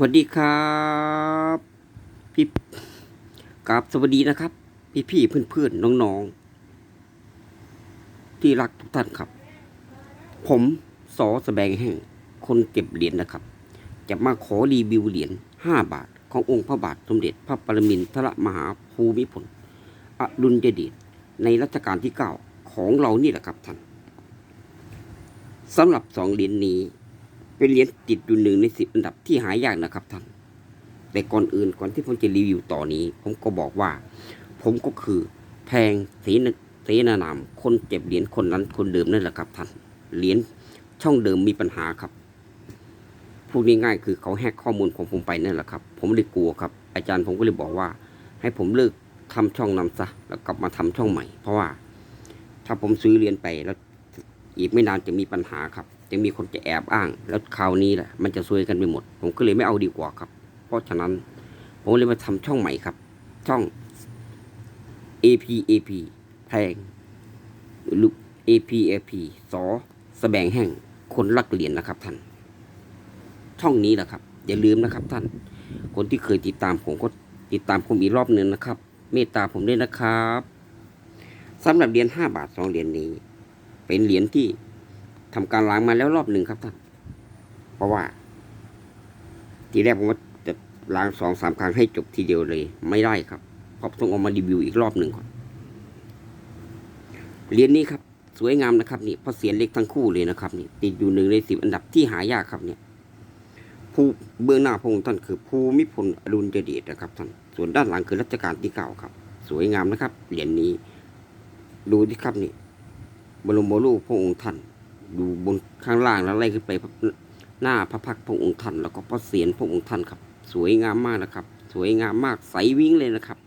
สวัสดีครับพี่กราบสวัสดีนะครับ พี่พี่เพื่อนเพื่อนๆน้องที่รักทุกท่านครับ ผมสอสแบงแห่งคนเก็บเหรียญนะครับ จะมาขอรีวิวเหรียญห้าบาท ขององค์พระบาทสมเด็จพระปรมินทรมหาภูมิพลอดุลยเดชในรัชกาลที่เก้าของเรานี่แหละครับท่านสำหรับสองเหรียญนี้ เป็นเหรียญติดอยู่หนึ่งในสิบอันดับที่หายากนะครับท่าน แต่ก่อนอื่นก่อนที่ผมจะรีวิวต่อนี้ ผมก็บอกว่า ผมก็คือแพงเสนเสนานามคนเจ็บเหรียญคนนั้นคนเดิมนั่นแหละครับท่าน เหรียญช่องเดิมมีปัญหาครับพูดง่ายๆคือเขาแฮกข้อมูลของผมไปนั่นแหละครับ ผมเลยกลัวครับ อาจารย์ผมก็เลยบอกว่า ให้ผมเลิกทำช่องนำซะแล้วกลับมาทำช่องใหม่ เพราะว่า ถ้าผมซื้อเหรียญไปแล้วอีกไม่นานจะมีปัญหาครับ จะมีคนจะแอบอ้าง แล้วคราวนี้แหละมันจะซวยกันไปหมด ผมก็เลยไม่เอาดีกว่าครับ เพราะฉะนั้น ผมเลยมาทำช่องใหม่ครับ ช่อง AP AP แพงลูก AP AP สอสแบงแห่งคนรักเหรียญนะครับท่าน ช่องนี้แหละครับ อย่าลืมนะครับท่าน คนที่เคยติดตามผมก็ติดตามผมอีกรอบหนึ่งนะครับ เมตตาผมด้วยนะครับสำหรับเหรียญห้าบาทสองเหรียญนี้ เป็นเหรียญที่ ทำการล้างมาแล้วรอบหนึ่งครับท่าน เพราะว่า ทีแรกผมว่าจะล้างสองสามครั้งให้จบทีเดียวเลย ไม่ได้ครับเพราะต้องเอามารีวิวอีกรอบหนึ่งก่อนเหรียญนี้ครับ สวยงามนะครับนี่เพราะเสียนเล็กทั้งคู่เลยนะครับนี่ติดอยู่หนึ่งในสิบอันดับที่หายากครับเนี่ยผู้เบื้องหน้าพระองค์ท่านคือภูมิพลอดุลยเดชนะครับท่านส่วนด้านหลังคือรัชกาลที่เก้าครับ สวยงามนะครับเหรียญนี้ ดูที่ครับนี่บรมรูพระองค์ท่าน ดูบนข้างล่างแล้วไล่ขึ้นไปหน้าพระพักพระองค์ท่านแล้วก็พระเศียรพระองค์ท่านครับ สวยงามมากนะครับ สวยงามมากใสวิ่งเลยนะครับ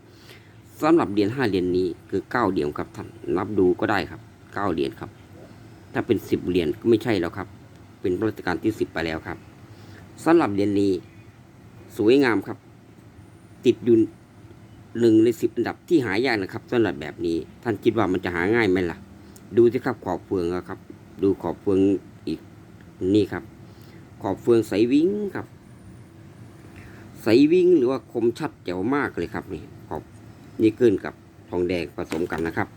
สำหรับเหรียญห้าเหรียญนี้คือเก้าเหรียญครับท่านนับดูก็ได้ครับเก้าเหรียญครับ ถ้าเป็นสิบเหรียญก็ไม่ใช่แล้วครับ เป็นรัชกาลที่สิบไปแล้วครับสำหรับเหรียญนี้ สวยงามครับ ติดอยู่หนึ่งในสิบอันดับที่หายากนะครับสำหรับแบบนี้ท่านคิดว่ามันจะหาง่ายไหมล่ะ ดูสิครับขอบเฟืองอะครับ ดูขอบเฟืองอีกนี่ครับ ขอบเฟืองใสวิ้งครับ ใสวิ้งหรือว่าคมชัดแจ๋วมากเลยครับนี่ขอบนี่ขึ้นกับทองแดงผสมกันนะครับ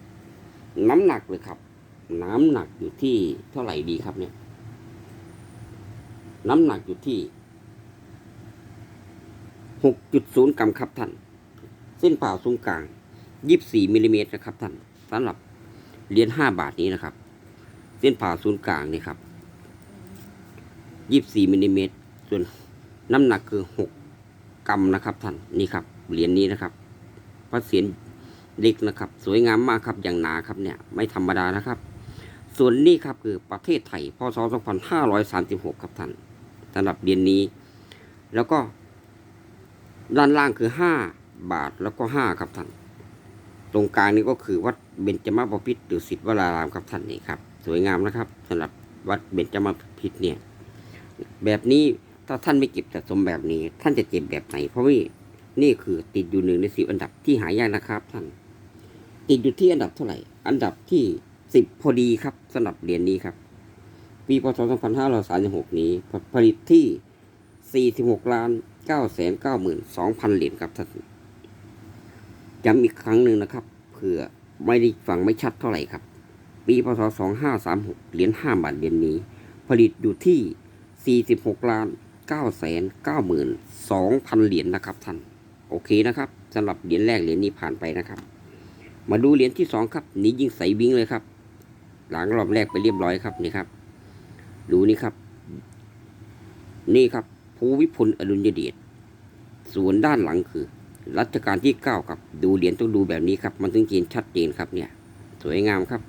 น้ำหนักเลยครับ น้ำหนักอยู่ที่เท่าไหร่ดีครับเนี่ย น้ำหนักอยู่ที่หกจุดศูนย์กรัมครับท่าน เส้นผ่าศูนย์กลางยี่สิบสี่มิลลิเมตรนะครับท่านสำหรับเหรียญห้าบาทนี้นะครับ ส้นผ่าศูนย์กลางนี่ครับยี่สิบสี่มิลลิเมตรส่วนน้ำหนักคือหกกรัมนะครับท่านนี่ครับเหรียญนี้นะครับพระเศียรเล็กนะครับ สวยงามมากครับอย่างหนาครับเนี่ยไม่ธรรมดานะครับ ส่วนนี้ครับคือประเทศไทยพศ 2536 ครับท่านสำหรับเหรียญนี้ แล้วก็ด้านล่างคือ 5 บาทแล้วก็ 5 ครับท่าน ตรงกลางนี้ก็คือวัดเบญจมาบพิตรหรือสิทธิวรารามครับท่านนี่ครับ สวยงามนะครับสำหรับวัดเบญจมาพิตรเนี่ย แบบนี้ถ้าท่านไม่เก็บสะสมแบบนี้ ท่านจะเจ็บแบบไหน เพราะว่านี่คือติดอยู่หนึ่งในสิบอันดับที่หายากนะครับ ท่าน ติดอยู่ที่อันดับเท่าไหร่ อันดับที่สิบพอดีครับสำหรับเหรียญนี้ครับ ปีพศ2536 นี้ผลิตที่ 46ล้าน9แสน9หมื่น2พันเหรียญครับท่านย้ำอีกครั้งหนึ่งนะครับเผื่อไม่ได้ฟังไม่ชัดเท่าไหร่ครับ ปีพศ 2536 เหรียญ5บาทเหรียญนี้ ผลิตอยู่ที่ 46ล้าน9แสน9หมื่น2พันเหรียญนะครับท่าน โอเคนะครับสำหรับเหรียญแรกเหรียญนี้ผ่านไปนะครับ มาดูเหรียญที่สองครับ นี้ยิ่งใสวิ่งเลยครับ หลังรอบแรกไปเรียบร้อยครับนี่ครับ ดูนี่ครับ นี่ครับภูวิพลอดุลยเดชส่วนด้านหลังคือ รัชกาลที่เก้าครับ ดูเหรียญต้องดูแบบนี้ครับ มันถึงเจนชัดเจนครับเนี่ย สวยงามครับ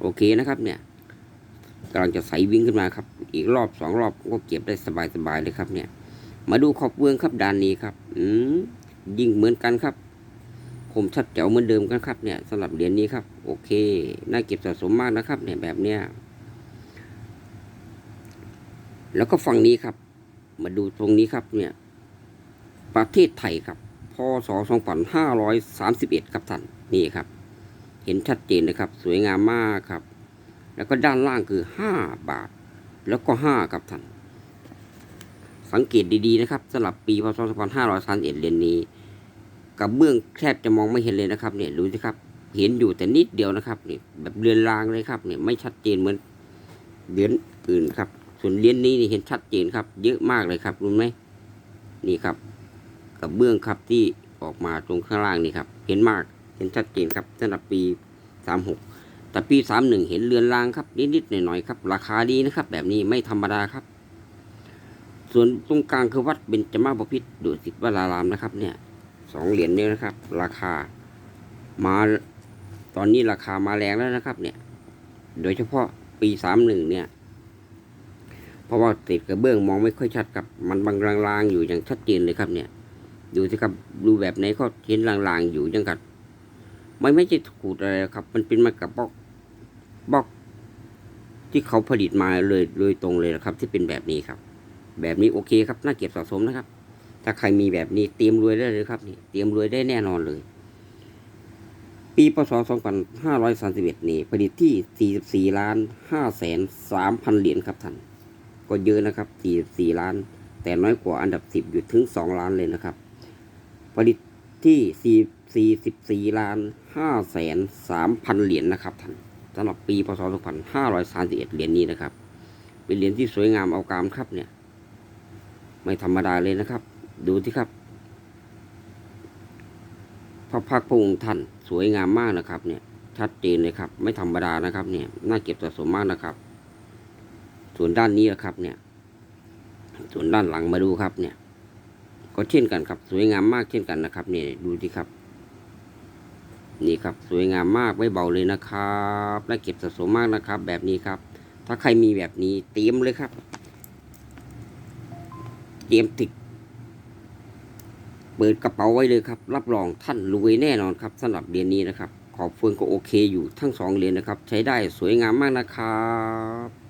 โอเคนะครับเนี่ยกำลังจะใสวิ่งขึ้นมาครับ อีกรอบสองรอบก็เก็บได้สบายๆเลยครับ เนี่ย มาดูขอบเบืองครับด้านนี้ครับ อืมยิ่งเหมือนกันครับคมชัดแจ๋วเหมือนเดิมกันครับ เนี่ยสำหรับเหรียญนี้ครับ โอเค น่าเก็บสะสมมากนะครับ เนี่ยแบบเนี้ยแล้วก็ฝั่งนี้ครับ มาดูตรงนี้ครับ เนี่ย ประเทศไทยครับพศ2531 ครับท่านนี่ครับ เห็นชัดเจนนะครับ สวยงามมากครับ แล้วก็ด้านล่างคือ 5 บาท แล้วก็ 5 ครับท่าน สังเกตดีๆนะครับสำหรับปีพศ2531เหรียญนี้กระเบื้องแทบจะมองไม่เห็นเลยนะครับ เนี่ยดูสิครับ เห็นอยู่แต่นิดเดียวนะครับเนี่ยแบบเรือนรางเลยครับเนี่ยไม่ชัดเจนเหมือนเหรียญอื่นครับ ส่วนเหรียญนี้นี่เห็นชัดเจนครับ เยอะมากเลยครับรู้ไหมนี่ครับกระเบื้องครับที่ออกมาตรงข้างล่างนี่ครับ เห็นมาก เห็นชัดเจนครับสำหรับปี 36 แต่ปี 31 เห็นเรือนรางครับ นิดๆหน่อยๆครับ ราคาดีนะครับ แบบนี้ไม่ธรรมดาครับ ส่วนตรงกลางคือวัดเบญจมาบพิตรดุสิตวรารามนะครับ เนี่ยสองเหรียญเนี่ยนะครับ ราคามาตอนนี้ราคามาแรงแล้วนะครับ เนี่ย โดยเฉพาะปีสามหนึ่งเนี่ย เพราะว่าติดกระเบื้องมองไม่ค่อยชัดครับมันบางลางๆอยู่อย่างชัดเจนเลยครับ เนี่ย ดูสิครับดูแบบไหนก็เห็นลางๆอยู่ยังกับ ไม่ไม่ใช่ขูดอะไรครับ มันเป็นมากับบล็อกบล็อก ที่เขาผลิตมาเลยโดยตรงเลยนะครับ ที่เป็นแบบนี้ครับ แบบนี้โอเคครับน่าเก็บสะสมนะครับ ถ้าใครมีแบบนี้เตรียมรวยได้เลยครับนี่เตรียมรวยได้แน่นอนเลย ปีพศ2531นี่ผลิตที่ 44ล้าน5แสน3พันเหรียญครับท่านก็เยอะนะครับ 44 ล้าน แต่น้อยกว่าอันดับ 10 อยู่ถึง 2 ล้านเลยนะครับ ผลิตที่ 44 ล้าน 5แสน3พันเหรียญนะครับท่านสำหรับปีพศ2531เหรียญนี้นะครับ เป็นเหรียญที่สวยงามเอาการครับเนี่ย ไม่ธรรมดาเลยนะครับ ดูที่ครับพระพักพระองค์ท่านสวยงามมากนะครับ เนี่ย ชัดเจนเลยครับ ไม่ธรรมดานะครับ เนี่ยน่าเก็บสะสมมากนะครับ ส่วนด้านนี้นะครับ เนี่ย ส่วนด้านหลังมาดูครับ เนี่ย ก็เช่นกันครับ สวยงามมากเช่นกันนะครับ เนี่ยดูที่ครับ นี่ครับสวยงามมากไม่เบาเลยนะครับน่าเก็บสะสมมากนะครับ แบบนี้ครับ ถ้าใครมีแบบนี้เตรียมเลยครับ เตรียมติดเปิดกระเป๋าไว้เลยครับ รับรองท่านรวยแน่นอนครับสำหรับเหรียญนี้นะครับ ขอบเฟืองก็โอเคอยู่ทั้งสองเหรียญนะครับ ใช้ได้สวยงามมากนะครับ